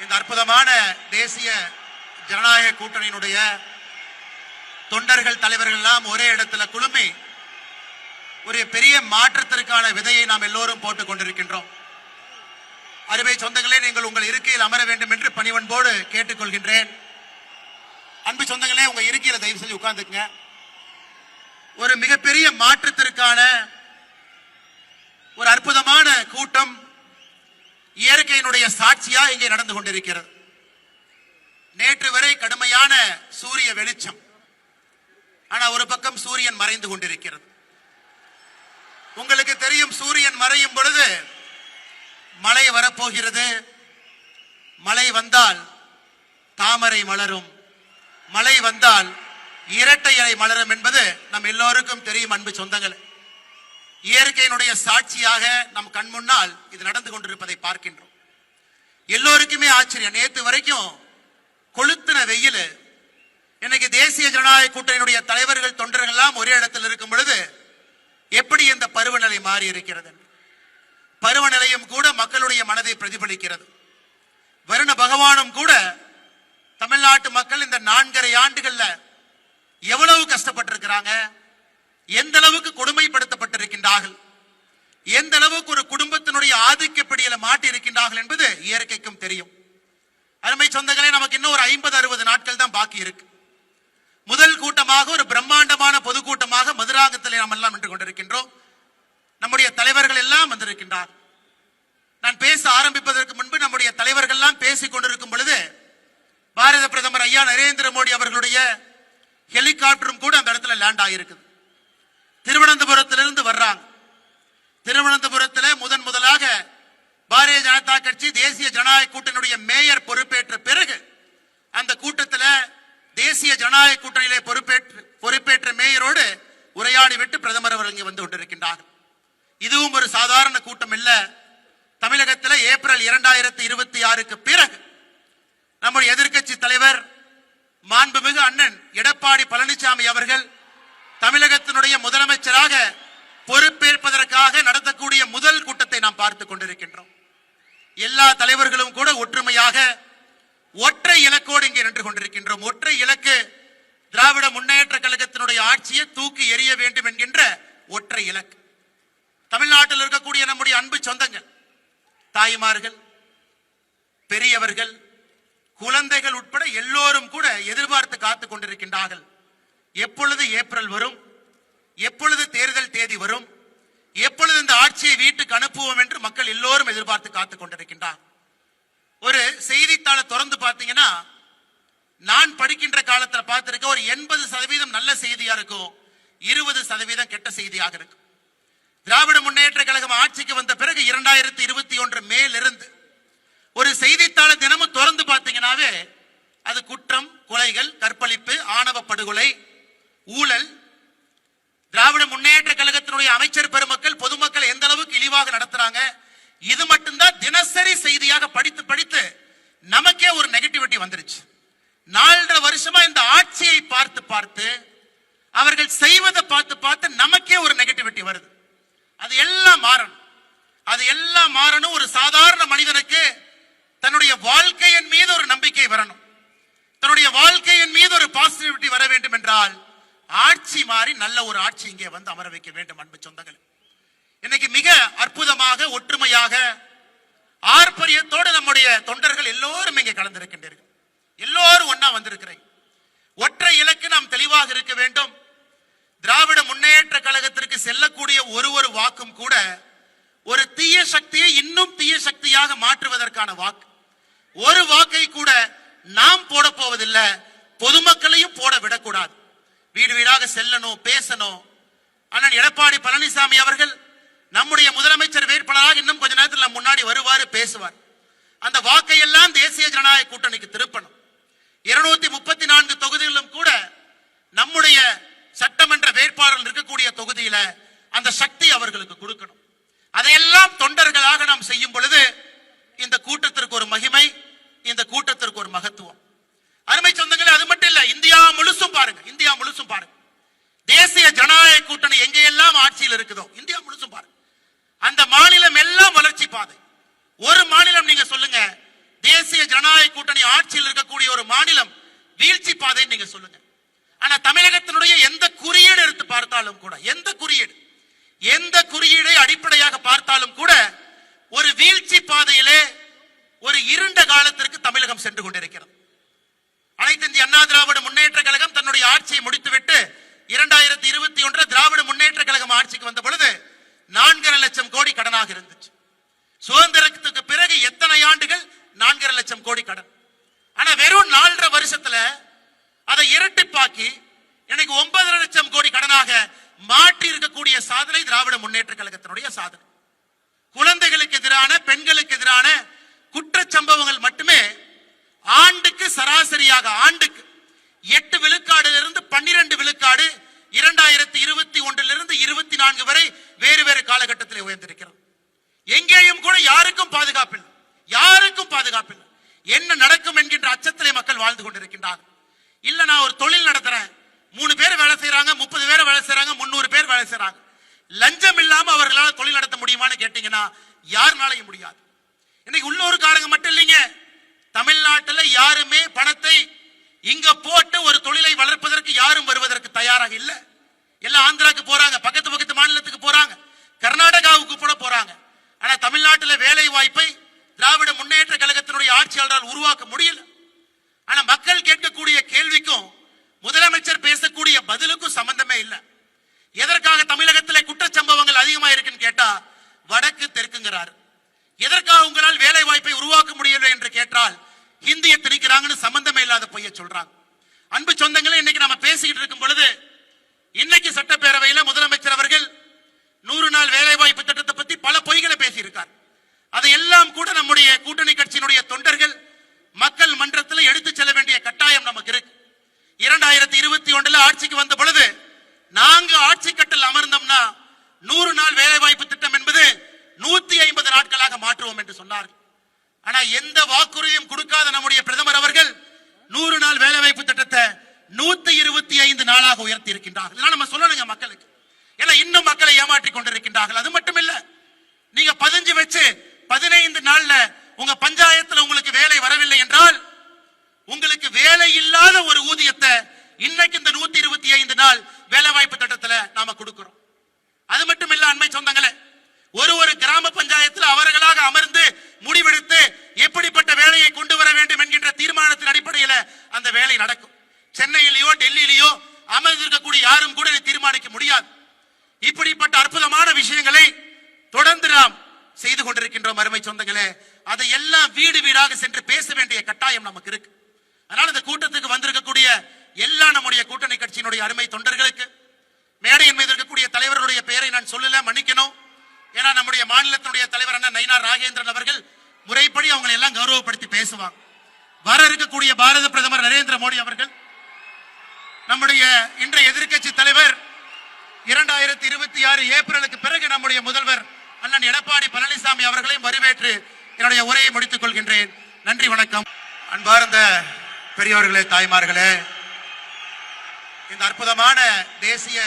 இந்த அற்புதமான தேசிய ஜனநாயக கூட்டணியினுடைய தொண்டர்கள் தலைவர்கள் எல்லாம் ஒரே இடத்துல குழுமி ஒரு பெரிய மாற்றத்திற்கான விதையை நாம் எல்லோரும் போட்டுக் கொண்டிருக்கின்றோம். அருமை சொந்தங்களே நீங்கள் உங்கள் இருக்கையில் அமர வேண்டும் என்று பணிவன்போடு கேட்டுக்கொள்கின்றேன். அன்பு சொந்தங்களே உங்க இருக்கையில தயவு செஞ்சு உட்கார்ந்துக்குங்க. ஒரு மிகப்பெரிய மாற்றத்திற்கான ஒரு அற்புதமான கூட்டம் இயற்கையினுடைய சாட்சியா இங்கே நடந்து கொண்டிருக்கிறது. நேற்று வரை கடுமையான சூரிய வெளிச்சம். ஆனா ஒரு பக்கம் சூரியன் மறைந்து கொண்டிருக்கிறது. உங்களுக்கு தெரியும் சூரியன் மறையும் பொழுது மழை வரப்போகிறது. மழை வந்தால் தாமரை மலரும். மழை வந்தால் இரட்டை இலை மலரும் என்பது நம் எல்லோருக்கும் தெரியும் அன்பு சொந்தங்கள். இயற்கையினுடைய சாட்சியாக நம் கண் முன்னால் இது நடந்து கொண்டிருப்பதை பார்க்கின்றோம். எல்லோருக்குமே ஆச்சரியம். நேற்று வரைக்கும் கொளுத்தின வெயில் இன்னைக்கு தேசிய ஜனநாயக கூட்டணியினுடைய தலைவர்கள் தொண்டர்கள் எல்லாம் ஒரே இடத்தில் இருக்கும் பொழுது எப்படி இந்த பருவநிலை மாறி இருக்கிறது? பருவநிலையும் கூட மக்களுடைய மனதை பிரதிபலிக்கிறது. வருண பகவானும் கூட தமிழ்நாட்டு மக்கள் இந்த நான்கரை ஆண்டுகள்ல எவ்வளவு கஷ்டப்பட்டிருக்கிறாங்க? எந்த அளவுக்கு கொடுமைப்படுத்தப்பட்டிருக்கின்றார்கள்? எந்த அளவுக்கு ஒரு குடும்பத்தினுடைய ஆதிக்கப்படியில மாட்டி இருக்கின்றார்கள் என்பது இயற்கைக்கும் தெரியும். அருமை சொந்தங்களே நமக்கு இன்னும் ஒரு ஐம்பது அறுபது நாட்கள் தான் பாக்கி இருக்கு. முதல் கூட்டமாக ஒரு பிரம்மாண்டமான பொதுக்கூட்டமாக மதுராங்கத்தில் நாம் எல்லாம் நின்று கொண்டிருக்கின்றோம். நம்முடைய தலைவர்கள் எல்லாம் வந்திருக்கின்றார் நான் பேச ஆரம்பிப்பதற்கு முன்பு நம்முடைய தலைவர்கள் எல்லாம் பேசிக் கொண்டிருக்கும் பொழுது பாரத பிரதமர் ஐயா நரேந்திர மோடி அவர்களுடைய ஹெலிகாப்டரும் கூட அந்த இடத்துல லேண்ட் ஆகியிருக்குது. திருவனந்தபுரத்திலிருந்து வர்றாங்க. திருவனந்தபுரத்தில் முதன் முதலாக பாரதிய ஜனதா கட்சி தேசிய ஜனநாயக கூட்டணியுடைய மேயர் பொறுப்பேற்ற பிறகு அந்த கூட்டத்தில் தேசிய ஜனநாயக கூட்டணியிலே பொறுப்பேற்று பொறுப்பேற்ற மேயரோடு உரையாடி விட்டு பிரதமர் அவர்கள் இங்கே வந்து கொண்டிருக்கின்றார். இதுவும் ஒரு சாதாரண கூட்டம் இல்லை. தமிழகத்தில் ஏப்ரல் இரண்டாயிரத்தி இருபத்தி ஆறுக்கு பிறகு நம்முடைய எதிர்க்கட்சி தலைவர் மாண்புமிகு அண்ணன் எடப்பாடி பழனிசாமி அவர்கள் தமிழகத்தினுடைய முதலமைச்சராக பொறுப்பேற்பதற்காக நடத்தக்கூடிய முதல் கூட்டத்தை நாம் பார்த்துக் கொண்டிருக்கின்றோம். எல்லா தலைவர்களும் கூட ஒற்றுமையாக ஒற்றை இலக்கோடு இங்கே நின்று கொண்டிருக்கின்றோம். ஒற்றை இலக்கு திராவிட முன்னேற்ற கழகத்தினுடைய ஆட்சியை தூக்கி எறிய வேண்டும் என்கின்ற ஒற்றை இலக்கு. தமிழ்நாட்டில் இருக்கக்கூடிய நம்முடைய அன்பு சொந்தங்கள் தாய்மார்கள் பெரியவர்கள் குழந்தைகள் உட்பட எல்லோரும் கூட எதிர்பார்த்து காத்துக் கொண்டிருக்கின்றார்கள். எப்பொழுது ஏப்ரல் வரும்? எப்பொழுது தேர்தல் தேதி வரும்? எப்பொழுது இந்த ஆட்சியை வீட்டுக்கு அனுப்புவோம் என்று மக்கள் எல்லோரும் எதிர்பார்த்து காத்துக் கொண்டிருக்கின்றார். ஒரு செய்தித்தாளை திறந்து பார்த்தீங்கன்னா நான் படிக்கின்ற காலத்தில் பார்த்திருக்க ஒரு எண்பது சதவீதம் நல்ல செய்தியா இருக்கும் இருபது சதவீதம் கெட்ட செய்தியாக இருக்கும். திராவிட முன்னேற்ற கழகம் ஆட்சிக்கு வந்த பிறகு இரண்டாயிரத்தி இருபத்தி ஒன்று மேலிருந்து ஒரு செய்தித்தாளை தினமும் திறந்து பார்த்தீங்கன்னாவே அது குற்றம் கொலைகள் கற்பழிப்பு ஆணவ படுகொலை ஊழல் திராவிட முன்னேற்ற கழகத்தினுடைய அமைச்சர் பெருமக்கள் பொதுமக்கள் எந்த அளவுக்கு இழிவாக நடத்துறாங்க? இது மட்டும்தான் தினசரி செய்தியாக படித்து படித்து நமக்கே ஒரு நெகட்டிவிட்டி வந்துருச்சு. நாலரை வருஷமா இந்த ஆட்சியை பார்த்து பார்த்து அவர்கள் செய்வதை பார்த்து பார்த்து நமக்கே ஒரு நெகட்டிவிட்டி வருது. அது எல்லாம் மாறணும். அது எல்லாம் மாறணும். ஒரு சாதாரண மனிதனுக்கு தன்னுடைய வாழ்க்கையின் மீது ஒரு நம்பிக்கை வரணும். தன்னுடைய வாழ்க்கையின் மீது ஒரு பாச மாறி நல்ல ஒரு ஆட்சி இங்கே வந்து அமர வைக்க வேண்டும் அன்பு சொந்தங்கள். இன்னைக்கு மிக அற்புதமாக ஒற்றுமையாக ஆர்ப்பரியத்தோடு நம்முடைய தொண்டர்கள் எல்லோரும் இங்கே கலந்திருக்கின்றீர்கள். எல்லோரும் ஒன்னா வந்திருக்கிறீங்க ஒற்றை இலக்கு நாம் தெளிவாக இருக்க வேண்டும். திராவிட முன்னேற்ற கழகத்திற்கு செல்லக்கூடிய ஒரு ஒரு வாக்கும் கூட ஒரு தீய சக்தியை இன்னும் தீய சக்தியாக மாற்றுவதற்கான வாக்கு. ஒரு வாக்கை கூட நாம் போட போவதில்லை பொதுமக்களையும் போட விடக்கூடாது. வீடு வீடாக செல்லணும் பேசணும். அண்ணன் எடப்பாடி பழனிசாமி அவர்கள் நம்முடைய முதலமைச்சர் வேட்பாளராக இன்னும் கொஞ்ச நேரத்தில் முன்னாடி வருவார் பேசுவார். அந்த வாக்கை எல்லாம் தேசிய ஜனநாயக கூட்டணிக்கு திருப்பணும். இருநூத்தி முப்பத்தி நான்கு தொகுதிகளிலும் கூட நம்முடைய சட்டமன்ற வேட்பாளர்கள் இருக்கக்கூடிய தொகுதியில அந்த சக்தி அவர்களுக்கு கொடுக்கணும். அதையெல்லாம் தொண்டர்களாக நாம் செய்யும் பொழுது இந்த கூட்டத்திற்கு ஒரு மகிமை இந்த கூட்டத்திற்கு ஒரு மகத்துவம். அருமை சொந்தங்களே அது மட்டும் இல்ல இந்தியா முழுசும் பாருங்க இந்தியா முழுசும் பாருங்க. தேசிய ஜனநாயக கூட்டணி எங்கெல்லாம் ஆட்சியில் இருக்குதோ இந்தியா முழுசும் பாருங்க. அந்த மாநிலம் எல்லாம் வளர்ச்சி பாதை. ஒரு மாநிலம் நீங்க சொல்லுங்க தேசிய ஜனநாயக கூட்டணி ஆட்சியில் இருக்கக்கூடிய ஒரு மாநிலம் வீழ்ச்சி பாதைன்னு நீங்க சொல்லுங்க. ஆனா தமிழகத்தினுடைய எந்த குறியீடு எடுத்து பார்த்தாலும் கூட எந்த குறியீடு எந்த குறியீடை அடிப்படையாக பார்த்தாலும் கூட ஒரு வீழ்ச்சி பாதையிலே ஒரு இருண்ட காலத்திற்கு தமிழகம் சென்று கொண்டிருக்கிறது. அண்ணா திராவிட முன்னேற்ற கழகம் தன்னுடைய ஆட்சியை முடித்துவிட்டு இரண்டாயிரத்தி இருபத்தி ஒன்று திராவிட முன்னேற்ற கழகம் ஆட்சிக்கு வந்த பொழுது நான்கரை லட்சம் கோடி கடனாக இருந்துச்சு. சுதந்திரத்துக்கு பிறகு எத்தனை ஆண்டுகள்? நான்கரை லட்சம் கோடி கடன். ஆனா வெறும் நாலரை வருஷத்துல அதை இரட்டிப்பாக்கி எனக்கு ஒன்பதரை லட்சம் கோடி கடனாக மாற்றி இருக்கக்கூடிய சாதனை திராவிட முன்னேற்ற கழகத்தினுடைய சாதனை. குழந்தைகளுக்கு எதிரான பெண்களுக்கு எதிரான குற்ற சம்பவங்கள் மட்டுமே ஆண்டுக்கு சராசரியாக ஆண்டுக்கு எட்டு விழுக்காடிலிருந்து பன்னிரண்டு விழுக்காடு இரண்டாயிரத்தி இருபத்தி ஒன்றிலிருந்து இருபத்தி நான்கு வரை வேறு வேறு காலகட்டத்தில் உயர்ந்திருக்கிறது எங்கேயும் கூட யாருக்கும் பாதுகாப்பில்லை. யாருக்கும் பாதுகாப்பில்லை. என்ன நடக்கும் என்கின்ற அச்சத்திலே மக்கள் வாழ்ந்து கொண்டிருக்கின்றார் இல்ல நான் ஒரு தொழில் நடத்துறேன். மூணு பேர் வேலை செய்யறாங்க முப்பது பேர் வேலை செய்யறாங்க முன்னூறு பேர் வேலை செய்யறாங்க லஞ்சம் இல்லாம அவர்களால் தொழில் நடத்த முடியுமான்னு கேட்டீங்கன்னா யாருனாலையும் முடியாது. இன்னைக்கு உள்ளூர்காரங்க மட்டும் இல்லைங்க. தமிழ்நாட்டில் யாருமே பணத்தை இங்க போட்டு ஒரு தொழிலை வளர்ப்பதற்கு யாரும் வருவதற்கு தயாராக இல்லை. எல்லாம் ஆந்திராக்கு போறாங்க பக்கத்து பக்கத்து மாநிலத்துக்கு போறாங்க கர்நாடகாவுக்கு கூட போறாங்க. ஆனா தமிழ்நாட்டில் வேலை வாய்ப்பை திராவிட முன்னேற்ற கழகத்தினுடைய ஆட்சியாளரால் உருவாக்க முடியல. ஆனா மக்கள் கேட்கக்கூடிய கேள்விக்கும் முதலமைச்சர் பேசக்கூடிய பதிலுக்கும் சம்பந்தமே இல்லை. எதற்காக தமிழகத்தில் குற்றச்சம்பவங்கள் அதிகமாக இருக்குன்னு கேட்டா வடக்கு தெற்குங்கிறார். எதற்காக உங்களால் வேலை வாய்ப்பை உருவாக்க முடியவில்லை என்று கேட்டால் ஹிந்தியை திணிக்கிறாங்கன்னு சம்பந்தமே இல்லாத பொய்ய சொல்றாங்க. அன்பு சொந்தங்களே இன்னைக்கு நம்ம பேசிக்கிட்டு இருக்கும் பொழுது இன்னைக்கு சட்டப்பேரவையில முதலமைச்சர் அவர்கள் நூறு நாள் வேலை வாய்ப்பு திட்டத்தை பத்தி பல பொய்களை பேசியிருக்கார். அதையெல்லாம் கூட நம்முடைய கூட்டணி கட்சியினுடைய தொண்டர்கள் மக்கள் மன்றத்தில் எடுத்துச் செல்ல வேண்டிய கட்டாயம் நமக்கு இருக்கு. இரண்டாயிரத்தி இருபத்தி ஒன்றுல ஆட்சிக்கு வந்த பொழுது நாங்க ஆட்சி கட்டில் அமர்ந்தோம்னா நூறு நாள் வேலை வாய்ப்பு திட்டம் என்பது நூத்தி ஐம்பது நாட்களாக மாற்றுவோம் என்று சொன்னார்கள். ஆனா எந்த வாக்குறுதியும் கொடுக்காத நம்முடைய பிரதமர் அவர்கள் நூறு நாள் வேலை வாய்ப்பு திட்டத்தை நூத்தி இருபத்தி ஐந்து நாளாக உயர்த்தி இருக்கின்றார்கள் இதெல்லாம் நம்ம சொல்லணுங்க மக்களுக்கு. ஏன்னா இன்னும் மக்களை ஏமாற்றி கொண்டிருக்கின்றார்கள். அது மட்டும் இல்ல நீங்க பதிஞ்சு வச்சு பதினைந்து நாள்ல உங்க பஞ்சாயத்துல உங்களுக்கு வேலை வரவில்லை என்றால் உங்களுக்கு வேலை இல்லாத ஒரு ஊதியத்தை இன்னைக்கு இந்த நூத்தி இருபத்தி ஐந்து நாள் வேலை வாய்ப்பு திட்டத்துல நாம கொடுக்கிறோம். அது மட்டும் இல்ல அண்மை சொந்தங்களே ஒரு ஒரு கிராம பஞ்சாயத்தில் அவர்களாக அமர்ந்து முடிவெடுத்து எப்படிப்பட்ட வேலையை கொண்டு வர வேண்டும் என்கின்ற தீர்மானத்தின் அடிப்படையில அந்த வேலை நடக்கும். சென்னையிலேயோ டெல்லியிலேயோ அமர்ந்திருக்கக்கூடிய யாரும் கூட இதை தீர்மானிக்க முடியாது. இப்படிப்பட்ட அற்புதமான விஷயங்களை தொடர்ந்து நாம் செய்து கொண்டிருக்கின்றோம் அருமை சொந்தங்களே. அதை எல்லாம் வீடு வீடாக சென்று பேச வேண்டிய கட்டாயம் நமக்கு இருக்கு. அதனால இந்த கூட்டத்துக்கு வந்திருக்கக்கூடிய எல்லா நம்முடைய கூட்டணி கட்சியினுடைய அருமை தொண்டர்களுக்கு மேடையின் மீது இருக்கக்கூடிய தலைவர்களுடைய பெயரை நான் சொல்லல மன்னிக்கணும். ஏன்னா நம்முடைய மாநிலத்தினுடைய தலைவர் அண்ணன் நயினார் ராகேந்திரன் அவர்கள் முறைப்படி அவங்களை எல்லாம் கௌரவப்படுத்தி பேசுவாங்க. வர இருக்கக்கூடிய பாரத பிரதமர் நரேந்திர மோடி அவர்கள் நம்முடைய இன்றைய எதிர்க்கட்சி தலைவர் இரண்டாயிரத்தி இருபத்தி ஆறு ஏப்ரலுக்கு பிறகு நம்முடைய முதல்வர் அண்ணன் எடப்பாடி பழனிசாமி அவர்களையும் வரவேற்று என்னுடைய உரையை முடித்துக் கொள்கின்றேன். நன்றி வணக்கம். அன்பார்ந்த பெரியவர்களே தாய்மார்களே இந்த அற்புதமான தேசிய